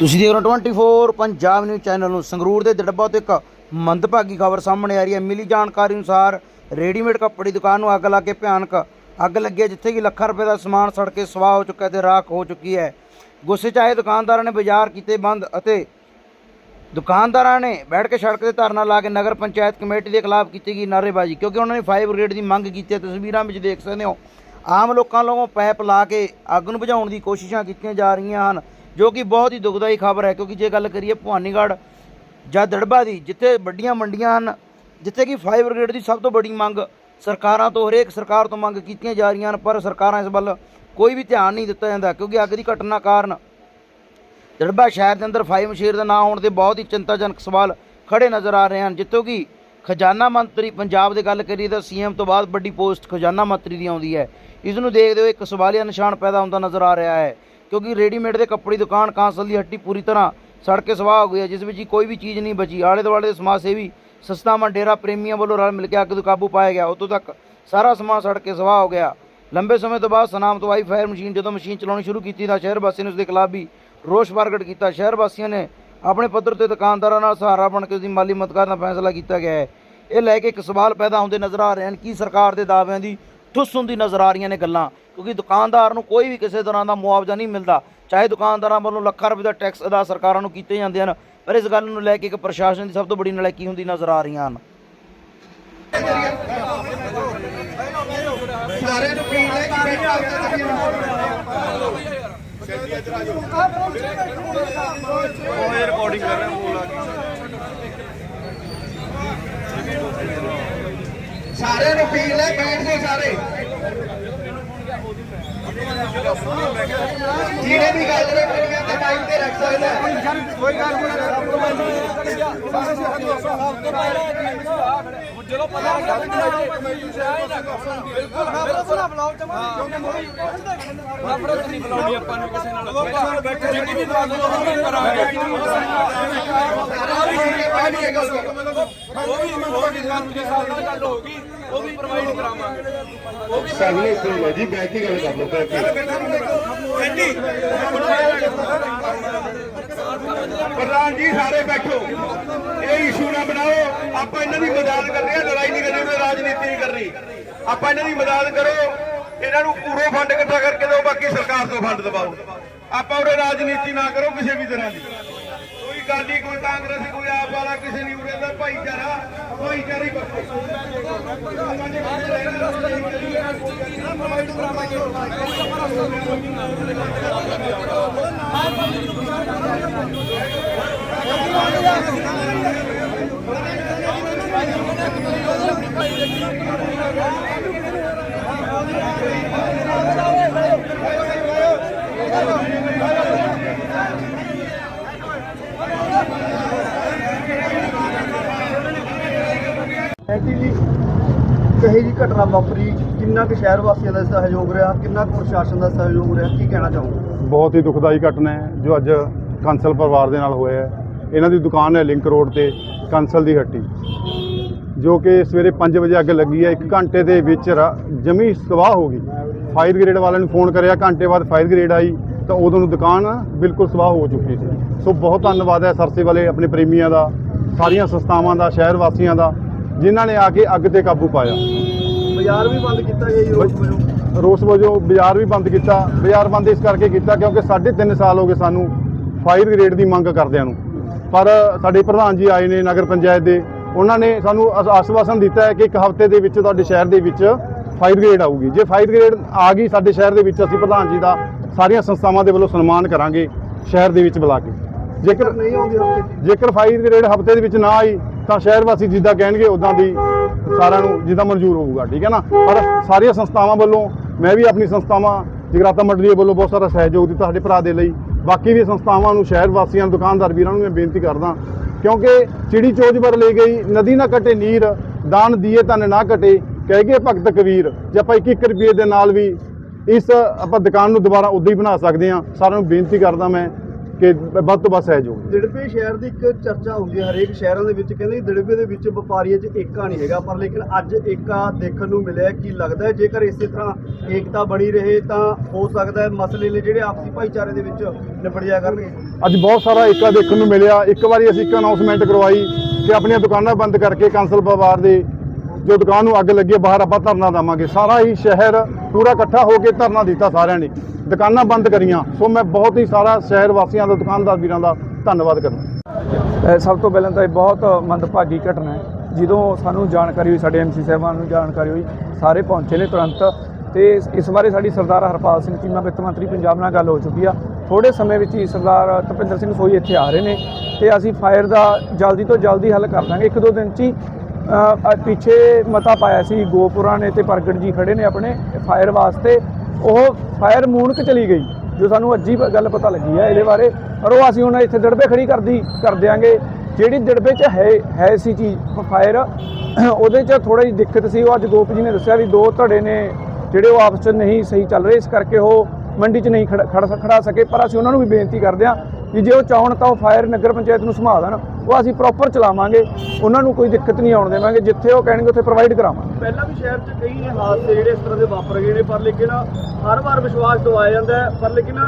ਤੁਸੀਂ ਦੇਖ ਰਹੇ ਹੋ 24 ਪੰਜਾਬ ਨਿਊਜ਼ ਚੈਨਲ ਨੂੰ। ਸੰਗਰੂਰ ਦੇ ਦੜਬਾ ਤੋਂ ਇੱਕ ਮੰਦਭਾਗੀ ਖਬਰ ਸਾਹਮਣੇ ਆ ਰਹੀ ਹੈ। ਮਿਲੀ ਜਾਣਕਾਰੀ ਅਨੁਸਾਰ ਰੈਡੀਮੇਡ ਕੱਪੜੇ ਦੀ ਦੁਕਾਨ ਨੂੰ ਅੱਗ ਲਾ ਕੇ ਭਿਆਨਕ ਅੱਗ ਲੱਗੀ ਜਿੱਥੇ ਕਿ ਲੱਖਾਂ ਰੁਪਏ ਦਾ ਸਮਾਨ ਸੜ ਕੇ ਸਵਾਹ ਹੋ ਚੁੱਕਾ ਹੈ ਤੇ ਰਾਖ ਹੋ ਚੁੱਕੀ ਹੈ। ਗੁੱਸੇ 'ਚ ਆਏ ਦੁਕਾਨਦਾਰਾਂ ਨੇ ਬਾਜ਼ਾਰ ਕੀਤੇ ਬੰਦ ਅਤੇ ਦੁਕਾਨਦਾਰਾਂ ਨੇ ਬੈਠ ਕੇ ਸੜਕ ਤੇ ਧਰਨਾ ਲਾ ਕੇ ਨਗਰ ਪੰਚਾਇਤ ਕਮੇਟੀ ਦੇ ਖਿਲਾਫ ਕੀਤੀ ਗਈ ਨਾਅਰੇਬਾਜ਼ੀ, ਕਿਉਂਕਿ ਉਹਨਾਂ ਨੇ ਫਾਇਰ ਬ੍ਰਿਗੇਡ ਦੀ ਮੰਗ ਕੀਤੀ ਹੈ। ਤਸਵੀਰਾਂ ਵਿੱਚ ਦੇਖ ਸਕਦੇ ਹੋ, ਆਮ ਲੋਕਾਂ ਵੱਲੋਂ ਪੈਪ ਲਾ ਕੇ ਅੱਗ ਨੂੰ ਬੁਝਾਉਣ ਦੀ ਕੋਸ਼ਿਸ਼ਾਂ ਕੀਤੀਆਂ ਜਾ ਰਹੀਆਂ ਹਨ। ਜੋ ਕਿ ਬਹੁਤ ਹੀ ਦੁਖਦਾਈ ਖਬਰ ਹੈ, ਕਿਉਂਕਿ ਜੇ ਗੱਲ ਕਰੀਏ ਭਵਾਨੀਗੜ੍ਹ ਜਾਂ ਦੜਬਾ ਦੀ, ਜਿੱਥੇ ਵੱਡੀਆਂ ਮੰਡੀਆਂ ਹਨ, ਜਿੱਥੇ ਕਿ ਫਾਇਰ ਬ੍ਰਿਗੇਡ ਦੀ ਸਭ ਤੋਂ ਵੱਡੀ ਮੰਗ ਸਰਕਾਰਾਂ ਤੋਂ, ਹਰੇਕ ਸਰਕਾਰ ਤੋਂ ਮੰਗ ਕੀਤੀਆਂ ਜਾ ਰਹੀਆਂ ਹਨ, ਪਰ ਸਰਕਾਰਾਂ ਇਸ ਵੱਲ ਕੋਈ ਵੀ ਧਿਆਨ ਨਹੀਂ ਦਿੱਤਾ ਜਾਂਦਾ, ਕਿਉਂਕਿ ਅੱਗ ਦੀ ਘਟਨਾ ਕਾਰਨ ਦੜਬਾ ਸ਼ਹਿਰ ਦੇ ਅੰਦਰ ਫਾਈਵ ਮਸ਼ੀਰ ਦਾ ਨਾਂ ਹੋਣ ਦੇ ਬਹੁਤ ਹੀ ਚਿੰਤਾਜਨਕ ਸਵਾਲ ਖੜੇ ਨਜ਼ਰ ਆ ਰਹੇ ਹਨ, ਜਿੱਥੋਂ ਕਿ ਖਜ਼ਾਨਾ ਮੰਤਰੀ ਪੰਜਾਬ ਦੀ ਗੱਲ ਕਰੀਏ ਤਾਂ ਸੀਐਮ ਤੋਂ ਬਾਅਦ ਵੱਡੀ ਪੋਸਟ ਖਜ਼ਾਨਾ ਮੰਤਰੀ ਦੀ ਆਉਂਦੀ ਹੈ। ਇਸ ਨੂੰ ਦੇਖਦੇ ਹੋਏ ਇੱਕ ਸਵਾਲੀਆ ਨਿਸ਼ਾਨ ਪੈਦਾ ਹੁੰਦਾ ਨਜ਼ਰ ਆ ਰਿਹਾ ਹੈ। ਕਿਉਂਕਿ ਰੈਡੀਮੇਡ ਦੇ ਕੱਪੜੇ ਦੀ ਦੁਕਾਨ ਕਾਂਸਲ ਦੀ ਹੱਟੀ ਪੂਰੀ ਤਰ੍ਹਾਂ ਸੜ ਕੇ ਸਵਾਹ ਹੋ ਗਈ ਹੈ, ਜਿਸ ਵਿੱਚ ਕੋਈ ਵੀ ਚੀਜ਼ ਨਹੀਂ ਬਚੀ। ਆਲੇ ਦੁਆਲੇ ਦੇ ਸਮਾਜ ਸੇਵੀ ਸਸਤਾਵਾਂ ਡੇਰਾ ਪ੍ਰੇਮੀਆਂ ਵੱਲੋਂ ਰਲ ਮਿਲ ਕੇ ਅੱਗ ਨੂੰ ਕਾਬੂ ਪਾਇਆ ਗਿਆ। ਉਦੋਂ ਤੱਕ ਸਾਰਾ ਸਮਾਨ ਸੜ ਕੇ ਸਵਾਹ ਹੋ ਗਿਆ। ਲੰਬੇ ਸਮੇਂ ਤੋਂ ਬਾਅਦ ਸਨਾਮ ਤੋਂ ਆਈ ਫਾਇਰ ਮਸ਼ੀਨ ਜਦੋਂ ਮਸ਼ੀਨ ਚਲਾਉਣੀ ਸ਼ੁਰੂ ਕੀਤੀ ਤਾਂ ਸ਼ਹਿਰ ਵਾਸੀਆਂ ਨੇ ਉਸ ਦੇ ਖਿਲਾਫ ਵੀ ਰੋਸ ਪ੍ਰਗਟ ਕੀਤਾ। ਸ਼ਹਿਰ ਵਾਸੀਆਂ ਨੇ ਆਪਣੇ ਪੱਧਰ ਤੇ ਦੁਕਾਨਦਾਰਾਂ ਨਾਲ ਸਹਾਰਾ ਬਣ ਕੇ ਉਸ ਦੀ ਮਾਲੀ ਮਦਦ ਕਰਨ ਦਾ ਫੈਸਲਾ ਕੀਤਾ ਗਿਆ ਹੈ। ਇਹ ਲੈ ਕੇ ਇੱਕ ਸਵਾਲ ਪੈਦਾ ਹੁੰਦੇ ਨਜ਼ਰ ਆ ਰਹੇ ਹਨ ਕਿ ਸਰਕਾਰ ਦੇ ਦਾਅਵਿਆਂ ਦੀ, ਠੁੱਸ ਹੁੰਦੀ ਨਜ਼ਰ ਆ ਰਹੀਆਂ ਨੇ ਗੱਲਾਂ। ਕਿਉਂਕਿ ਦੁਕਾਨਦਾਰ ਨੂੰ ਕੋਈ ਵੀ ਕਿਸੇ ਤਰ੍ਹਾਂ ਦਾ ਮੁਆਵਜ਼ਾ ਨਹੀਂ ਮਿਲਦਾ। ਚਾਹੇ ਦੁਕਾਨਦਾਰਾਂ ਵੱਲੋਂ ਲੱਖਾਂ ਰੁਪਏ ਦਾ ਟੈਕਸ ਅਦਾ ਸਰਕਾਰਾਂ ਨੂੰ ਕੀਤੇ ਜਾਂਦੇ ਹਨ ਪਰ ਇਸ ਗੱਲ ਨੂੰ ਲੈ ਕੇ ਇੱਕ ਪ੍ਰਸ਼ਾਸਨ ਦੀ ਸਭ ਤੋਂ ਵੱਡੀ ਨਲਾਇਕੀ ਹੁੰਦੀ ਨਜ਼ਰ ਆ ਰਹੀਆਂ ਹਨ। ਸਾਰੇ ਨੂੰ ਪੀਣ ਲੈ ਕੇ ਬੈਠਾ ਉਹ ਰਿਕਾਰਡਿੰਗ ਕਰ ਰਿਹਾ ਬੋਲ ਆ ਸਾਰੇ ਨੂੰ ਪੀਣ ਲੈ ਬੈਠ ਜਾਓ ਸਾਰੇ। ਜਿਹਨੇ ਵੀ ਗੱਲ ਨੇ ਕੁੜੀਆਂ ਤੇ ਟਾਈਮ ਤੇ ਰੱਖ ਸਕਦਾ ਹੈ। ਕੋਈ ਗੱਲ ਜਦੋਂ ਪਤਾ ਲੱਗਾ ਕਮੇਟੀ ਸੇ ਆਏ ਨਾ ਬਿਲਕੁਲ ਬਿਲਕੁਲ ਬੁਲਾਓ ਜਮਾ ਨਫ਼ਰਤ ਨਹੀਂ ਬੁਲਾਉਣੀ ਆਪਾਂ ਨੂੰ ਕਿਸੇ ਨਾਲ ਨਾਲ ਬੈਠੇ ਜਿਹੜੀ ਵੀ ਗੱਲ ਉਹ ਵੀ ਕਰਾਂਗੇ ਉਹ ਵੀ ਹੋਗੀ ਸਾਨੂੰ ਜੇ ਸਾਡੇ ਨਾਲ ਗੱਲ ਹੋਗੀ ਉਹ ਵੀ ਪ੍ਰੋਵਾਈਡ ਕਰਾਵਾਂਗੇ। ਉਹ ਵੀ ਸਾਹਮਣੇ ਸੁਣ ਲਓ ਜੀ ਬੈਠ ਕੇ ਗੱਲ ਕਰ ਲਓ ਬੈਠ ਕੇ। ਪ੍ਰਧਾਨ ਜੀ ਸਾਰੇ ਬੈਠੋ। ਇਹ ਇਸ਼ੂ ਨਾ ਬਣਾਓ। ਆਪਾਂ ਇਹਨਾਂ ਦੀ ਮਦਦ ਕਰਦੇ ਆ ਲੜਾਈ ਨਹੀਂ ਕਰਨੀ ਉਹਨੇ ਰਾਜਨੀਤੀ ਨਹੀਂ ਕਰਨੀ। ਆਪਾਂ ਇਹਨਾਂ ਦੀ ਮਦਦ ਕਰੋ। ਇਹਨਾਂ ਨੂੰ ਪੂਰੋ ਫੰਡ ਇਕੱਠਾ ਕਰਕੇ ਦਿਓ ਬਾਕੀ ਸਰਕਾਰ ਤੋਂ ਫੰਡ ਦਬਾਓ। ਆਪਾਂ ਉਹਦੇ ਰਾਜਨੀਤੀ ਨਾ ਕਰੋ ਕਿਸੇ ਵੀ ਤਰ੍ਹਾਂ ਦੀ। ਕੋਈ ਕੋਈ ਕਾਂਗਰਸ ਕੋਈ ਆਪ ਵਾਲਾ ਕਿਸੇ ਨਹੀਂ ਉਰੇ ਦਾ ਭਾਈਚਾਰਾ ਭਾਈਚਾਰੀ ਥੈਂਕ ਯੂ ਜੀ ਕਹੀ ਜੀ ਘਟਨਾ ਵਾਪਰੀ, ਕਿੰਨਾ ਕੁ ਸ਼ਹਿਰ ਵਾਸੀਆਂ ਦਾ ਸਹਿਯੋਗ ਰਿਹਾ, ਕਿੰਨਾ ਕੁ ਪ੍ਰਸ਼ਾਸਨ ਦਾ ਸਹਿਯੋਗ ਰਿਹਾ, ਕੀ ਕਹਿਣਾ ਚਾਹੋਗੇ? ਬਹੁਤ ਹੀ ਦੁਖਦਾਈ ਘਟਨਾ ਹੈ, ਜੋ ਅੱਜ ਕੰਸਲ ਪਰਿਵਾਰ ਦੇ ਨਾਲ ਹੋਇਆ ਹੈ। ਇਹਨਾਂ ਦੀ ਦੁਕਾਨ ਹੈ ਲਿੰਕ ਰੋਡ ਤੇ, ਕੰਸਲ ਦੀ ਹੱਟੀ। ਜੋ ਕਿ ਸਵੇਰੇ 5 ਵਜੇ ਅੱਗ ਲੱਗੀ ਹੈ 1 ਘੰਟੇ ਦੇ ਵਿੱਚ ਰਾ- ਜਮੀ ਸਵਾਹ ਹੋ ਗਈ। ਫਾਇਰ ਗ੍ਰੇਡ ਵਾਲਿਆਂ ਨੂੰ ਫੋਨ ਕਰਿਆ, ਘੰਟੇ ਬਾਅਦ ਫਾਇਰ ਗ੍ਰੇਡ ਆਈ, ਤਾਂ ਉਦੋਂ ਨੂੰ ਦੁਕਾਨ ਬਿਲਕੁਲ ਸਵਾਹ ਹੋ ਚੁੱਕੀ ਸੀ। ਸੋ ਬਹੁਤ ਧੰਨਵਾਦ ਹੈ ਸਰਸੇ ਵਾਲੇ, ਆਪਣੇ ਪ੍ਰੇਮੀਆਂ ਦਾ, ਸਾਰੀਆਂ ਸੰਸਥਾਵਾਂ ਦਾ, ਸ਼ਹਿਰ ਵਾਸੀਆਂ ਦਾ। ਜਿਨ੍ਹਾਂ ਨੇ ਆ ਕੇ ਅੱਗ ਤੇ ਕਾਬੂ ਪਾਇਆ। ਬਾਜ਼ਾਰ ਵੀ ਬੰਦ ਕੀਤਾ ਗਿਆ ਜੀ ਵਜੋਂ? ਰੋਸ ਵਜੋਂ ਬਾਜ਼ਾਰ ਵੀ ਬੰਦ ਕੀਤਾ। ਬਾਜ਼ਾਰ ਬੰਦ ਇਸ ਕਰਕੇ ਕੀਤਾ ਕਿਉਂਕਿ 3.5 ਸਾਲ ਹੋ ਗਏ ਸਾਨੂੰ ਫਾਇਰ ਗ੍ਰੇਡ ਦੀ ਮੰਗ ਕਰਦਿਆਂ ਨੂੰ। ਪਰ ਸਾਡੇ ਪ੍ਰਧਾਨ ਜੀ ਆਏ ਨੇ ਨਗਰ ਪੰਚਾਇਤ ਦੇ। ਉਹਨਾਂ ਨੇ ਸਾਨੂੰ ਆਸ- ਆਸ਼ਵਾਸਨ ਦਿੱਤਾ ਹੈ ਕਿ ਇੱਕ ਹਫ਼ਤੇ ਦੇ ਵਿੱਚ ਤੁਹਾਡੇ ਸ਼ਹਿਰ ਦੇ ਵਿੱਚ ਫਾਇਰ ਗ੍ਰੇਡ ਆਊਗੀ। ਜੇ ਫਾਇਰ ਗ੍ਰੇਡ ਆ ਗਈ ਸਾਡੇ ਸ਼ਹਿਰ ਦੇ ਵਿੱਚ ਅਸੀਂ ਪ੍ਰਧਾਨ ਜੀ ਦਾ ਸਾਰੀਆਂ ਸੰਸਥਾਵਾਂ ਦੇ ਵੱਲੋਂ ਸਨਮਾਨ ਕਰਾਂਗੇ ਸ਼ਹਿਰ ਦੇ ਵਿੱਚ ਬੁਲਾ ਕੇ। ਜੇਕਰ ਨਹੀਂ ਆਉਂਦੀ। ਜੇਕਰ ਫਾਇਰ ਗ੍ਰੇਡ ਹਫ਼ਤੇ ਦੇ ਵਿੱਚ ਨਾ ਆਈ ਤਾਂ ਸ਼ਹਿਰ ਵਾਸੀ ਜਿੱਦਾਂ ਕਹਿਣਗੇ ਉਦਾਂ ਦੀ ਸਾਰਿਆਂ ਨੂੰ ਜਿੱਦਾਂ ਮਨਜ਼ੂਰ ਹੋਊਗਾ ਠੀਕ ਹੈ ਨਾ ਪਰ ਸਾਰੀਆਂ ਸੰਸਥਾਵਾਂ ਵੱਲੋਂ ਮੈਂ ਵੀ ਆਪਣੀ ਸੰਸਥਾਵਾਂ ਜਗਰਾਤਾ ਮੰਡਲੀ ਵੱਲੋਂ ਬਹੁਤ ਸਾਰਾ ਸਹਿਯੋਗ ਦਿੱਤਾ ਸਾਡੇ ਭਰਾ ਦੇ ਲਈ ਬਾਕੀ ਵੀ ਸੰਸਥਾਵਾਂ ਨੂੰ ਸ਼ਹਿਰ ਵਾਸੀਆਂ ਦੁਕਾਨਦਾਰ ਵੀਰਾਂ ਨੂੰ ਮੈਂ ਬੇਨਤੀ ਕਰਦਾ ਕਿਉਂਕਿ ਚਿੜੀ ਚੋਜ ਵਰ ਲੈ ਗਈ ਨਦੀ ਨਾ ਕਟੇ ਨੀਰ ਦਾਨ ਦੀਏ ਤਨ ਨਾ ਕਟੇ ਕਹਿ ਗਏ ਭਗਤ ਕਬੀਰ ਜੇ ਆਪਾਂ 1 ਰੁਪਏ ਦੇ ਨਾਲ ਵੀ ਇਸ ਆਪਾਂ ਦੁਕਾਨ ਨੂੰ ਦੁਬਾਰਾ ਉਦਾਂ ਹੀ ਬਣਾ ਸਕਦੇ ਹਾਂ ਸਾਰਿਆਂ ਨੂੰ ਬੇਨਤੀ ਕਰਦਾ ਮੈਂ ਕਿ ਵੱਧ ਤੋਂ ਵੱਧ ਸਹਿਯੋਗ। ਦਿੜਬੇ ਸ਼ਹਿਰ ਦੀ ਇੱਕ ਚਰਚਾ ਹੁੰਦੀ ਹੈ ਹਰੇਕ ਸ਼ਹਿਰਾਂ ਦੇ ਵਿੱਚ। ਕਹਿੰਦੇ ਦਿੜਬੇ ਦੇ ਵਿੱਚ ਵਪਾਰੀਆਂ 'ਚ ਏਕਾ ਨਹੀਂ ਹੈਗਾ ਪਰ ਲੇਕਿਨ ਅੱਜ ਏਕਾ ਦੇਖਣ ਨੂੰ ਮਿਲਿਆ ਕੀ ਲੱਗਦਾ ਹੈ ਜੇਕਰ ਇਸੇ ਤਰ੍ਹਾਂ ਏਕਤਾ ਬਣੀ ਰਹੇ ਤਾਂ ਹੋ ਸਕਦਾ ਹੈ ਮਸਲੇ ਨੇ ਜਿਹੜੇ ਆਪਸੀ ਭਾਈਚਾਰੇ ਦੇ ਵਿੱਚ ਨਿਬੜ ਜਾਇਆ ਕਰਨਗੇ। ਅੱਜ ਬਹੁਤ ਸਾਰਾ ਏਕਾ ਦੇਖਣ ਨੂੰ ਮਿਲਿਆ। ਇੱਕ ਵਾਰੀ ਅਸੀਂ ਇੱਕ ਅਨਾਉਂਸਮੈਂਟ ਕਰਵਾਈ ਕਿ ਆਪਣੀਆਂ ਦੁਕਾਨਾਂ ਬੰਦ ਕਰਕੇ ਕਾਂਸਲ ਪਰਿਵਾਰ ਦੇ ਜੋ ਦੁਕਾਨ ਨੂੰ ਅੱਗ ਲੱਗੀ ਬਾਹਰ ਆਪਾਂ ਧਰਨਾ ਦੇਵਾਂਗੇ। ਸਾਰਾ ਹੀ ਸ਼ਹਿਰ ਪੂਰਾ ਇਕੱਠਾ ਹੋ ਕੇ ਧਰਨਾ ਦਿੱਤਾ ਸਾਰਿਆਂ ਨੇ। ਦੁਕਾਨਾਂ ਬੰਦ ਕਰੀਆਂ। ਸੋ ਮੈਂ ਬਹੁਤ ਹੀ ਸਾਰਾ ਸ਼ਹਿਰ ਵਾਸੀਆਂ ਦਾ, ਦੁਕਾਨਦਾਰ ਵੀਰਾਂ ਦਾ ਧੰਨਵਾਦ ਕਰਦਾ। ਸਭ ਤੋਂ ਪਹਿਲਾਂ ਤਾਂ ਇਹ ਬਹੁਤ ਮੰਦਭਾਗੀ ਘਟਨਾ ਹੈ। ਜਦੋਂ ਸਾਨੂੰ ਜਾਣਕਾਰੀ ਹੋਈ, ਸਾਡੇ ਐਮਸੀ ਸਾਹਿਬਾਨ ਨੂੰ ਜਾਣਕਾਰੀ ਹੋਈ, ਸਾਰੇ ਪਹੁੰਚੇ ਨੇ ਤੁਰੰਤ। ਤੇ ਇਸ- ਬਾਰੇ ਸਾਡੀ ਸਰਦਾਰ ਹਰਪਾਲ ਸਿੰਘ ਚੀਮਾ, ਵਿੱਤ ਮੰਤਰੀ ਪੰਜਾਬ ਨਾਲ ਗੱਲ ਹੋ ਚੁੱਕੀ ਆ। ਥੋੜੇ ਸਮੇਂ ਵਿੱਚ ਹੀ ਸਰਦਾਰ ਤਪਿੰਦਰ ਸਿੰਘ ਸੋਈ ਇੱਥੇ ਆ ਰਹੇ ਨੇ। ਤੇ ਅਸੀਂ ਫਾਇਰ ਦਾ ਜਲਦੀ ਤੋਂ ਜਲਦੀ ਹੱਲ ਕਰ ਦਾਂਗੇ। ਇੱਕ ਦੋ ਦਿਨ 'ਚ ਹੀ ਪਿੱਛੇ ਮਤਾ ਪਾਇਆ ਸੀ, ਗੋਪੁਰਾ ਨੇ ਤੇ ਪ੍ਰਗਟ ਜੀ ਖੜੇ ਨੇ ਆਪਣੇ ਫਾਇਰ ਵਾਸਤੇ, ਉਹ ਫਾਇਰ ਮੂਨਕ ਚਲੀ ਗਈ, ਜੋ ਸਾਨੂੰ ਅੱਜ ਹੀ ਗੱਲ ਪਤਾ ਲੱਗੀ ਹੈ ਇਹਦੇ ਬਾਰੇ, ਪਰ ਉਹ ਅਸੀਂ ਹੁਣ ਇੱਥੇ ਦੜਬੇ ਖੜੀ ਕਰਦੀ, ਕਰ ਦਿਆਂਗੇ। ਜਿਹੜੀ ਦੜਬੇ 'ਚ ਹੈ ਹੈ ਸੀ ਚੀਜ਼ ਫਾਇਰ ਉਹਦੇ 'ਚ ਥੋੜੀ ਜਿਹੀ ਦਿੱਕਤ ਸੀ, ਉਹ ਅੱਜ ਗੋਪ ਜੀ ਨੇ ਦੱਸਿਆ ਵੀ ਦੋ ਧੜੇ ਨੇ, ਜਿਹੜੇ ਉਹ ਆਪਸ 'ਚ ਨਹੀਂ ਸਹੀ ਚੱਲ ਰਹੇ, ਇਸ ਕਰਕੇ ਉਹ ਮੰਡੀ 'ਚ ਨਹੀਂ ਖੜ ਖੜ, ਖੜਾ ਸਕੇ, ਪਰ ਅਸੀਂ ਉਹਨਾਂ ਨੂੰ ਵੀ ਬੇਨਤੀ ਕਰਦੇ ਹਾਂ ਕਿ ਜੇ ਉਹ ਚਾਹਣ ਤਾਂ ਉਹ ਫਾਇਰ ਨਗਰ ਪੰਚਾਇਤ ਨੂੰ ਸੰਭਾਲ ਦੇਣ ਉਹ ਅਸੀਂ ਪ੍ਰੋਪਰ ਚਲਾਵਾਂਗੇ ਉਹਨਾਂ ਨੂੰ ਕੋਈ ਦਿੱਕਤ ਨਹੀਂ ਆਉਣ ਦੇਵਾਂਗੇ ਜਿੱਥੇ ਉਹ ਕਹਿਣਗੇ ਉੱਥੇ ਪ੍ਰੋਵਾਈਡ ਕਰਾਵਾਂਗੇ। ਪਹਿਲਾਂ ਵੀ ਸ਼ਹਿਰ 'ਚ ਕਈ ਹਾਦਸੇ ਜਿਹੜੇ ਇਸ ਤਰ੍ਹਾਂ ਦੇ ਵਾਪਰ ਗਏ ਨੇ ਪਰ ਲੇਕਿਨ ਹਰ ਵਾਰ ਵਿਸ਼ਵਾਸ ਦਵਾਇਆ ਜਾਂਦਾ ਹੈ ਪਰ ਲੇਕਿਨ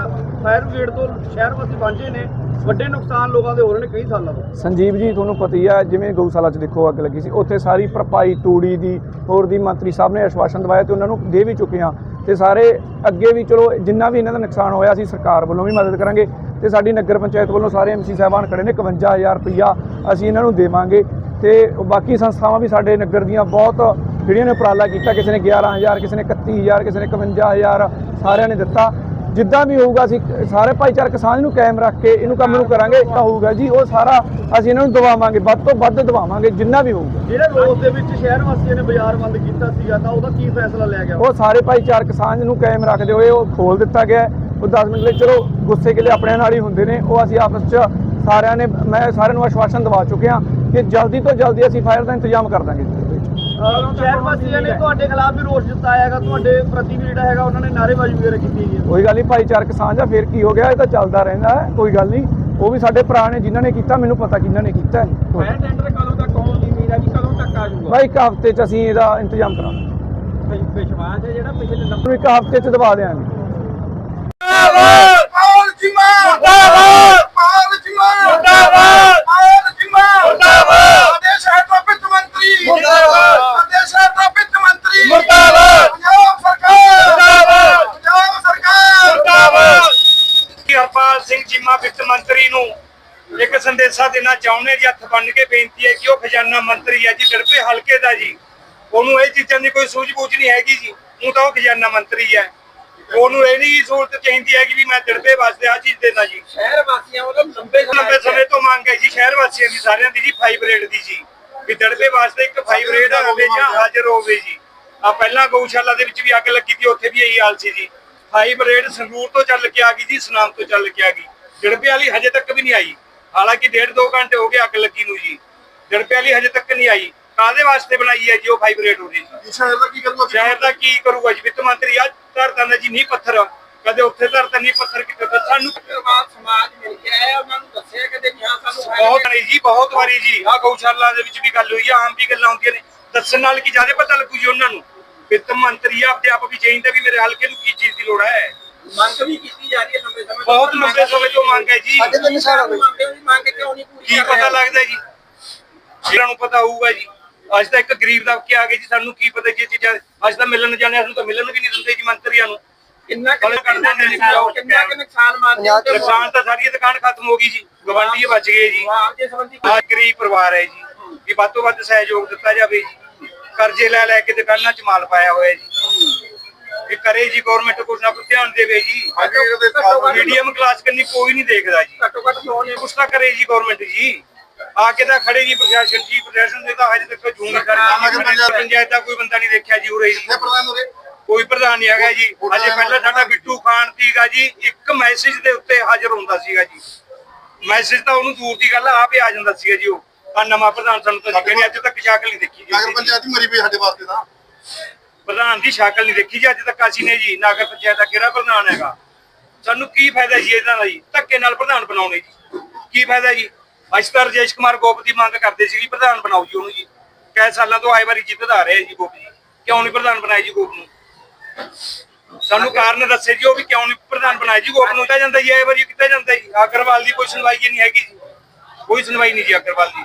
ਫਾਇਰ ਬ੍ਰਿਗੇਡ ਤੋਂ ਸ਼ਹਿਰ ਵਾਸੀ ਵਾਂਝੇ ਨੇ ਵੱਡੇ ਨੁਕਸਾਨ ਲੋਕਾਂ ਦੇ ਹੋ ਰਹੇ ਨੇ ਕਈ ਸਾਲਾਂ ਤੋਂ। ਸੰਜੀਵ ਜੀ ਤੁਹਾਨੂੰ ਪਤਾ ਹੀ ਹੈ ਜਿਵੇਂ ਗਊਸ਼ਾਲਾ 'ਚ ਦੇਖੋ ਅੱਗ ਲੱਗੀ ਸੀ ਉੱਥੇ ਸਾਰੀ ਭਰਪਾਈ ਤੂੜੀ ਦੀ ਹੋਰ ਦੀ ਮੰਤਰੀ ਸਾਹਿਬ ਨੇ ਆਸ਼ਵਾਸਨ ਦਵਾਇਆ ਤੇ ਉਹਨਾਂ ਨੂੰ ਦੇ ਵੀ ਚੁੱਕੇ ਹਾਂ। ਤੇ ਸਾਰੇ ਅੱਗੇ ਵੀ ਚਲੋ ਜਿੰਨਾ ਵੀ ਇਹਨਾਂ ਦਾ ਨੁਕਸਾਨ ਹੋਇਆ ਅਸੀਂ ਸਰਕਾਰ ਵੱਲੋਂ ਵੀ ਮਦਦ ਕਰਾਂਗੇ। ਤੇ ਸਾਡੀ ਨਗਰ ਪੰਚਾਇਤ ਵੱਲੋਂ ਸਾਰੇ ਐਮਸੀ ਸਾਹਿਬਾਨ ਖੜੇ ਨੇ 51000 ਰੁਪਈਆ ਅਸੀਂ ਇਹਨਾਂ ਨੂੰ ਦੇਵਾਂਗੇ। ਤੇ ਬਾਕੀ ਸੰਸਥਾਵਾਂ ਵੀ ਸਾਡੇ ਨਗਰ ਦੀਆਂ ਬਹੁਤ ਜਿਹੜੀਆਂ ਨੇ ਉਪਰਾਲਾ ਕੀਤਾ ਕਿਸੇ ਨੇ 11000 ਕਿਸੇ ਨੇ 31000 ਕਿਸੇ ਨੇ 51000 ਸਾਰਿਆਂ ਨੇ ਦਿੱਤਾ। ਜਿੱਦਾਂ ਵੀ ਹੋਊਗਾ ਅਸੀਂ ਸਾਰੇ ਭਾਈਚਾਰਕ ਸਾਂਝ ਨੂੰ ਕਾਇਮ ਰੱਖ ਕੇ ਇਹਨੂੰ ਕੰਮ ਨੂੰ ਕਰਾਂਗੇ ਤਾਂ ਹੋਊਗਾ ਜੀ ਉਹ ਸਾਰਾ ਅਸੀਂ ਇਹਨਾਂ ਨੂੰ ਦਵਾਵਾਂਗੇ ਵੱਧ ਤੋਂ ਵੱਧ ਦਵਾਵਾਂਗੇ ਜਿੰਨਾ ਵੀ ਹੋਊਗਾ। ਜਿਹੜੇ ਰੋਜ਼ ਦੇ ਵਿੱਚ ਸ਼ਹਿਰ ਵਾਸੀਆਂ ਨੇ ਬਾਜ਼ਾਰ ਬੰਦ ਕੀਤਾ ਸੀਗਾ ਤਾਂ ਉਹਦਾ ਕੀ ਫੈਸਲਾ ਲਿਆ ਗਿਆ? ਉਹ ਸਾਰੇ ਭਾਈਚਾਰਕ ਸਾਂਝ ਨੂੰ ਕਾਇਮ ਰੱਖਦੇ ਹੋਏ ਉਹ ਖੋਲ ਦਿੱਤਾ ਗਿਆ। ਉਹ 10 ਮਿੰਟ ਲਈ ਚਲੋ ਗੁੱਸੇ ਗਿਲੇ ਆਪਣੇ ਨਾਲ ਹੀ ਹੁੰਦੇ ਨੇ। ਉਹ ਅਸੀਂ ਆਪਸ 'ਚ ਸਾਰਿਆਂ ਨੇ ਮੈਂ ਸਾਰਿਆਂ ਨੂੰ ਆਸ਼ਵਾਸਨ ਦਵਾ ਚੁੱਕਿਆ ਕਿ ਜਲਦੀ ਤੋਂ ਜਲਦੀ ਅਸੀਂ ਫਾਇਰ ਦਾ ਇੰਤਜ਼ਾਮ ਕਰ ਦਾਂਗੇ। ਸ਼ਹਿਰ ਵਾਸੀਆਂ ਨੇ ਤੁਹਾਡੇ ਖਿਲਾਫ ਵੀ ਰੋਸ ਜਤਾਇਆ ਹੈਗਾ ਤੁਹਾਡੇ ਪ੍ਰਤੀ ਵੀ ਜਿਹੜਾ ਹੈਗਾ ਉਹਨਾਂ ਨੇ ਨਾਅਰੇਬਾਜ਼ੀ ਵਗੈਰਾ ਕੀਤੀ ਹੈ। ਕੋਈ ਗੱਲ ਨਹੀਂ ਭਾਈਚਾਰਕ ਸਾਂਝ ਆ ਫਿਰ ਕੀ ਹੋ ਗਿਆ? ਇਹ ਤਾਂ ਚੱਲਦਾ ਰਹਿੰਦਾ ਹੈ ਕੋਈ ਗੱਲ ਨਹੀਂ। ਉਹ ਵੀ ਸਾਡੇ ਭਰਾ ਨੇ ਜਿਨ੍ਹਾਂ ਨੇ ਕੀਤਾ ਮੈਨੂੰ ਪਤਾ ਕਿਹਨਾਂ ਨੇ ਕੀਤਾ ਹੈ। ਟੈਂਡਰ ਕਦੋਂ ਤੱਕ ਆਉਣ ਦੀ ਉਮੀਦ ਹੈ ਜੀ ਕਦੋਂ ਤੱਕ ਆ ਜਾਊਗਾ। ਬਾਈ ਇੱਕ ਹਫ਼ਤੇ 'ਚ ਅਸੀਂ ਇਹਦਾ ਇੰਤਜ਼ਾਮ ਕਰਾਂਗੇ। ਵਿਸ਼ਵਾਸ ਹੈ ਜਿਹੜਾ ਪਿਛਲੇ ਤੁਹਾਨੂੰ ਇੱਕ ਹਫ਼ਤੇ 'ਚ ਦਵਾ ਦੇਵਾਂਗੇ ਸਿੰਘ ਚੀਮਾ ਵਿੱਤ ਮੰਤਰੀ ਨੂੰ ਇੱਕ ਸੰਦੇਸ਼ਾ ਦੇਣਾ ਚਾਹੁੰਦੇ ਜੀ, ਹੱਥ ਬੰਨ ਕੇ ਬੇਨਤੀ ਹੈ ਕਿ ਉਹ ਖਜ਼ਾਨਾ ਮੰਤਰੀ ਹੈ ਜੀ ਡਰਪੇ ਹਲਕੇ ਦਾ ਜੀ। ਉਹਨੂੰ ਇਹ ਚੀਜ਼ਾਂ ਦੀ ਕੋਈ ਸੂਝ-ਬੂਝ ਨਹੀਂ ਹੈਗੀ ਜੀ। ਉਹ ਤਾਂ ਉਹ ਖਜ਼ਾਨਾ ਮੰਤਰੀ ਹੈ। ਉਹਨੂੰ ਇਹ ਨਹੀਂ ਸਹੂਲਤ ਚਾਹੀਦੀ ਹੈ ਕਿ ਵੀ ਮੈਂ ਡਰਪੇ ਵਾਸਤੇ ਆ ਚੀਜ਼ ਦੇਣਾ ਜੀ। ਸ਼ਹਿਰ ਵਾਸੀਆਂ ਵੱਲੋਂ ਲੰਬੇ ਲੰਬੇ ਸਮੇਂ ਤੋਂ ਮੰਗ ਹੈ ਜੀ ਸ਼ਹਿਰ ਵਾਸੀਆਂ ਦੀ ਸਾਰਿਆਂ ਦੀ ਜੀ ਫਾਈਵ ਰੇਟ ਦੀ ਜੀ। ਵੀ ਦੜਬੇ ਵਾਸਤੇ ਇੱਕ ਫਾਈਵ ਰੇਟ ਹੋਵੇ ਜਾਂ ਹਾਜ਼ਰ ਹੋਵੇ ਜੀ। ਆ ਪਹਿਲਾਂ ਗਊਸ਼ਾਲਾ ਦੇ ਵਿੱਚ ਵੀ ਅੱਗ ਲੱਗੀ ਸੀ ਉੱਥੇ ਵੀ ਇਹੀ ਹਾਲ ਸੀ ਜੀ। ਫਾਈਵ ਰੇਟ ਸੰਗਰੂਰ ਤੋਂ ਚੱਲ ਕੇ ਆ ਗਈ ਜੀ ਸੁਨਾਮ ਤੋਂ ਚੱਲ ਕੇ ਆ ਗਈ। ਦੜਬੇ ਵਾਲੀ ਹਜੇ ਤੱਕ ਵੀ ਨਹੀਂ ਆਈ। ਹਾਲਾਂਕਿ ਡੇਢ ਦੋ ਘੰਟੇ ਹੋ ਗਏ ਅੱਗ ਲੱਗੀ ਨੂੰ ਜੀ। ਦੜਬੇ ਵਾਲੀ ਹਜੇ ਤੱਕ ਨਹੀਂ ਆਈ। ਕਾਦੇ ਵਾਸਤੇ ਬਣਾਈ ਹੈ ਜੀ ਉਹ ਫਾਈਵ ਰੇਟ ਉਹਦੀ ਜੀ। ਸ਼ਹਿਰ ਦਾ ਕੀ ਕਰੂਗਾ ਸ਼ਹਿਰ ਦਾ ਕੀ ਕਰੂਗਾ ਜੀ? ਵਿੱਤ ਮੰਤਰੀ ਆ ਧਰਤਾਂ ਦਾ ਜੀ ਨਹੀਂ ਪੱਥਰ ਕਦੇ ਉੱਥੇ ਧਰਤਾਂ ਨਹੀਂ ਪੱਥਰ ਕਿਤੇ ਤੇ ਸਾਨੂੰ ਸਮਾਜ ਮਿਲ ਕੇ ਆਇਆ ਉਹਨਾਂ ਨੂੰ ਦੱਸਿਆ ਕਿ ਵੀ ਹਾਂ ਸਾਨੂੰ ਬਹੁਤ ਵਾਰੀ ਜੀ ਬਹੁਤ ਵਾਰੀ ਜੀ। ਆ ਗਊਸ਼ਾਲਾ ਦੇ ਵਿੱਚ ਵੀ ਗੱਲ ਹੋਈ ਆ ਆਮ ਵੀ ਗੱਲਾਂ ਹੁੰਦੀਆਂ ਨੇ। ਦੱਸਣ ਨਾਲ ਕੀ ਜ਼ਿਆਦਾ ਪਤਾ ਲੱਗੂ ਜੀ ਉਹਨਾਂ ਨੂੰ? ਵਿੱਤ ਮੰਤਰੀ ਆ ਆਪਣੇ ਆਪ ਵੀ ਚਾਹੀਦਾ ਵੀ ਮੇਰੇ ਹਲਕੇ ਨੂੰ ਕੀ ਚੀਜ਼ ਦੀ ਲੋੜ ਹੈ? ਮੰਗ ਵੀ ਕੀਤੀ ਜਾ ਰਹੀ ਹੈ ਲੰਬੇ ਸਮੇਂ ਬਹੁਤ ਲੰਬੇ ਸਮੇਂ ਤੋਂ ਮੰਗ ਹੈ ਜੀ। ਸਾਡੇ ਤੇ ਨਿਸ਼ਾਨ ਹੋਵੇ ਮੰਗ ਕਿਉਂ ਨਹੀਂ ਪੂਰੀ ਕੀ ਪਤਾ? ਲੱਗਦਾ ਜੀ? ਇਹਨਾਂ ਨੂੰ ਪਤਾ ਹੋਊਗਾ ਜੀ। ਅੱਜ ਤਾਂ ਇੱਕ ਗਰੀਬ ਦਾ ਕੀ ਆ ਗਏ ਜੀ ਸਾਨੂੰ ਕੀ ਪਤਾ ਜੀ ਇਹ ਚੀਜ਼ਾਂ ਅੱਜ ਤਾਂ ਮਿਲਣ ਜਾਣੇ ਸਾਨੂੰ ਤਾਂ ਮਿਲਣ ਵੀ ਨਹੀਂ ਦਿੰਦੇ ਜੀ ਮੰਤਰੀਆਂ ਨੂੰ। ਕਿੰਨਾ ਕੁ ਹਲੇ ਕੱਢ ਦਿੰਦੇ ਨੇ ਕਿੰਨਾ ਕੁ ਨੁਕਸਾਨ ਤੇ ਨੁਕਸਾਨ ਤਾਂ ਸਾਰੀ ਦੁਕਾਨ ਖਤਮ ਹੋ ਗਈ ਜੀ ਗਵਾਂਢੀ ਬਚ ਗਏ ਜੀ। ਮੁਆਵਜ਼ੇ ਦੇ ਸੰਬੰਧੀ ਆ ਗਰੀਬ ਪਰਿਵਾਰ ਹੈ ਜੀ ਕਿ ਵੱਧ ਤੋਂ ਵੱਧ ਸਹਿਯੋਗ ਦਿੱਤਾ ਜਾਵੇ ਜੀ। ਕਰਜ਼ੇ ਲੈ ਲੈ ਕੇ ਦੁਕਾਨਾਂ 'ਚ ਮਾਲ ਪਾਇਆ ਹੋਇਆ ਜੀ। ਇਹ ਕਰੇ ਜੀ ਗਵਰਨਮੈਂਟ ਕੁਛ ਨਾ ਕੁਛ ਧਿਆਨ ਦੇਵੇ ਜੀ। ਮੀਡੀਅਮ ਕਲਾਸ ਕੰਨੀ ਕੋਈ ਨਹੀਂ ਦੇਖਦਾ ਜੀ। ਘੱਟੋ ਘੱਟ ਲੋਨ ਕੁਛ ਤਾਂ ਕਰੇ ਜੀ ਗਵਰਨਮੈਂਟ ਜੀ। ਆ ਕੇ ਤਾਂ ਖੜੇ ਜੀ ਪ੍ਰਸ਼ਾਸਨ ਜੀ ਪ੍ਰਸ਼ਾਸਨ ਦੇ ਤਾਂ ਹਜੇ ਤੱਕ ਜੂਨ ਕਰ ਪੰਚਾਇਤ ਦਾ ਕੋਈ ਬੰਦਾ ਨਹੀਂ ਦੇਖਿਆ ਜੀ ਉਰੇ ਪ੍ਰਧਾਨ ਉਰੇ? ਕੋਈ ਪ੍ਰਧਾਨ ਨਹੀਂ ਹੈਗਾ ਜੀ। ਅਜੇ ਪਹਿਲਾਂ ਸਾਡਾ ਬਿੱਟੂ ਖਾਨ ਸੀਗਾ ਜੀ ਇੱਕ ਮੈਸੇਜ ਦੇ ਉੱਤੇ ਹਾਜ਼ਰ ਹੁੰਦਾ ਸੀਗਾ ਜੀ। ਮੈਸੇਜ ਤਾਂ ਉਹਨੂੰ ਦੂਰ ਦੀ ਗੱਲ ਆ, ਆਪੇ ਆ ਜਾਂਦਾ ਸੀਗਾ ਜੀ ਉਹ। ਆ ਨਵਾਂ ਪ੍ਰਧਾਨ ਸਾਨੂੰ ਤਾਂ ਕਹਿੰਦੇ ਅੱਜ ਤੱਕ ਸ਼ਕਲ ਨਹੀਂ ਦੇਖੀ ਜੀ ਨਗਰ। ਪੰਚਾਇਤ ਮਰੀ ਪਈ ਸਾਡੇ ਵਾਸਤੇ ਤਾਂ। ਪ੍ਰਧਾਨ ਦੀ ਸ਼ਕਲ ਨਹੀਂ ਦੇਖੀ ਜੀ ਅੱਜ ਤੱਕ ਅਸੀਂ ਨੇ ਜੀ। ਨਗਰ ਪੰਚਾਇਤ ਦਾ ਕਿਹੜਾ ਪ੍ਰਧਾਨ ਹੈਗਾ? ਸਾਨੂੰ ਕੀ ਫਾਇਦਾ ਜੀ ਇਹਨਾਂ ਦਾ ਜੀ? ਧੱਕੇ ਨਾਲ ਪ੍ਰਧਾਨ ਬਣਾਉਣੇ ਜੀ। ਕੀ ਫਾਇਦਾ ਜੀ? ਅਸੀਂ ਤਾਂ ਰਜੇਸ਼ ਕੁਮਾਰ ਗੋਪ ਦੀ ਮੰਗ ਕਰਦੇ ਸੀ ਵੀ ਪ੍ਰਧਾਨ ਬਣਾਓ ਜੀ ਉਹਨੂੰ ਜੀ। ਕਈ ਸਾਲਾਂ ਤੋਂ ਆਏ ਵਾਰੀ ਜਿੱਤਦਾ ਆ ਰਿਹਾ ਜੀ ਗੋਪ ਜੀ। ਕਿਉਂ ਨਹੀਂ ਪ੍ਰਧਾਨ ਬਣਾਇਆ ਜੀ ਗੋਪ ਨੂੰ? ਸਾਨੂੰ ਕਾਰਨ ਦੱਸੇ ਜੀ ਉਹ ਵੀ ਕਿਉਂ ਨਹੀਂ ਪ੍ਰਧਾਨ ਬਣਾਇਆ ਜੀ ਗੋਪ ਨੂੰ। ਕੀਤਾ ਜਾਂਦਾ ਜੀ, ਆਏ ਵਾਰੀ ਕੀਤਾ ਜਾਂਦਾ ਜੀ। ਅਗਰਵਾਲ ਦੀ ਕੋਈ ਸੁਣਵਾਈ ਹੀ ਨਹੀਂ ਹੈਗੀ ਜੀ। ਕੋਈ ਸੁਣਵਾਈ ਨਹੀਂ ਜੀ ਅਗਰਵਾਲ ਦੀ।